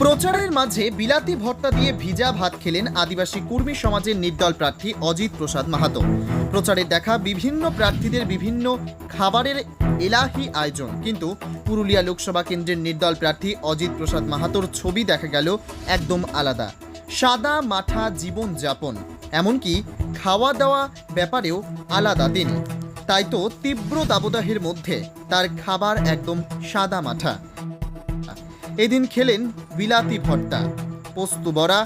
প্রচারের মাঝে বিলাতি ভর্তা দিয়ে ভিজা ভাত খেলেন আদিবাসী কুর্মী সমাজের নির্দল প্রার্থী অজিত প্রসাদ মাহাতো। প্রচারে দেখা বিভিন্ন প্রার্থীদের বিভিন্ন খাবারের এলাহি আয়োজন। কিন্তু পুরুলিয়া লোকসভা কেন্দ্রের নির্দল প্রার্থী অজিত প্রসাদ মাহাতোর ছবি দেখা গেল একদম আলাদা। সাদা মাঠা জীবন যাপন, এমনকি খাওয়া দাওয়া ব্যাপারেও আলাদা দিন। তাই তো তীব্র দাবদাহের মধ্যে তার খাবার একদম সাদা মাঠা। এদিন খেলেন বিলাতি ভর্তা, পোস্তু বড়া,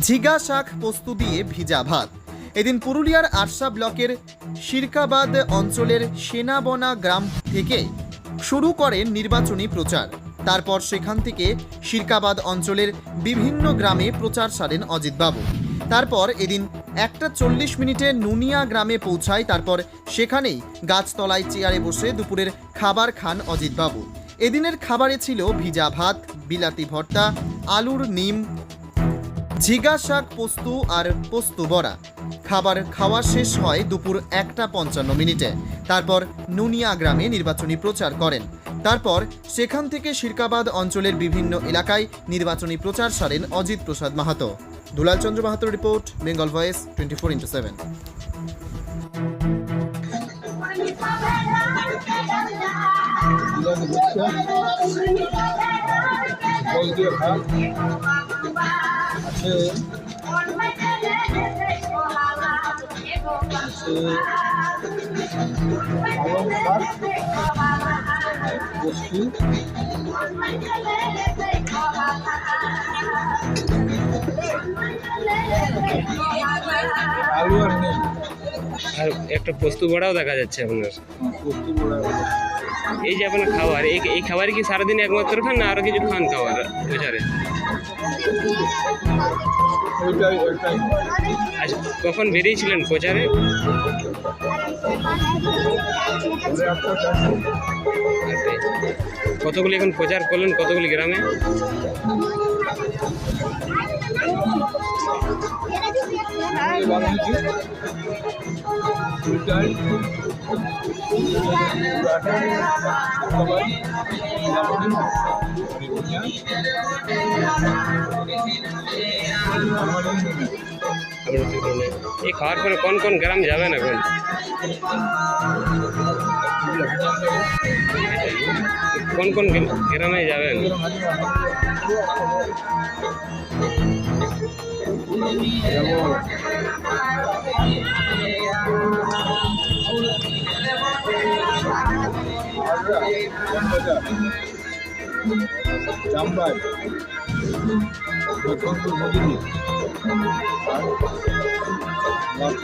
ঝিগা শাক পোস্তু দিয়ে ভিজা ভাত। এদিন পুরুলিয়ার আরসা ব্লকের শিরকাবাদ অঞ্চলের সেনাবনা গ্রাম থেকে শুরু করেন নির্বাচনী প্রচার। তারপর সেখান থেকে শিরকাবাদ অঞ্চলের বিভিন্ন গ্রামে প্রচার সারেন অজিতবাবু। তারপর এদিন একটা চল্লিশ মিনিটে নুনিয়া গ্রামে পৌঁছায়, তারপর সেখানেই গাছতলায় চেয়ারে বসে দুপুরের খাবার খান অজিতবাবু। এদিনের খাবারে ছিল ভিজা ভাত, বিলাতি ভর্তা, আলুর নিম, ঝিগা শাক পোস্তু আর পোস্তু বড়া। খাবার খাওয়া শেষ হয় দুপুর একটা পঞ্চান্ন মিনিটে। তারপর নুনিয়া গ্রামে নির্বাচনী প্রচার করেন। তারপর সেখান থেকে শিরকাবাদ অঞ্চলের বিভিন্ন এলাকায় নির্বাচনী প্রচার সারেন Ajit Prasad Mahato. Dulal Chandra মাহাতোর report, Bengal voice, twenty four into seven. আছে বস্তু আর নেই আর একটা পোস্ত বড়াও দেখা যাচ্ছে আপনার। বস্তু বড়া এই যে আপনার খাবার, এই খাবার কি সারাদিন একমাত্র খান না আরও কিছু খান খাবার প্রচারে আচ্ছা কখন বেরিয়েছিলেন প্রচারে? কতগুলি এখন প্রচার করলেন, কতগুলি গ্রামে? এই খাওয়ার পরে কোন কোন গ্রাম যাবেন এখন? কোন কোন গ্রা- গ্রামে যাবেন? জাম্বাই লক্ষ্মণপুর মজুরি আর লাভ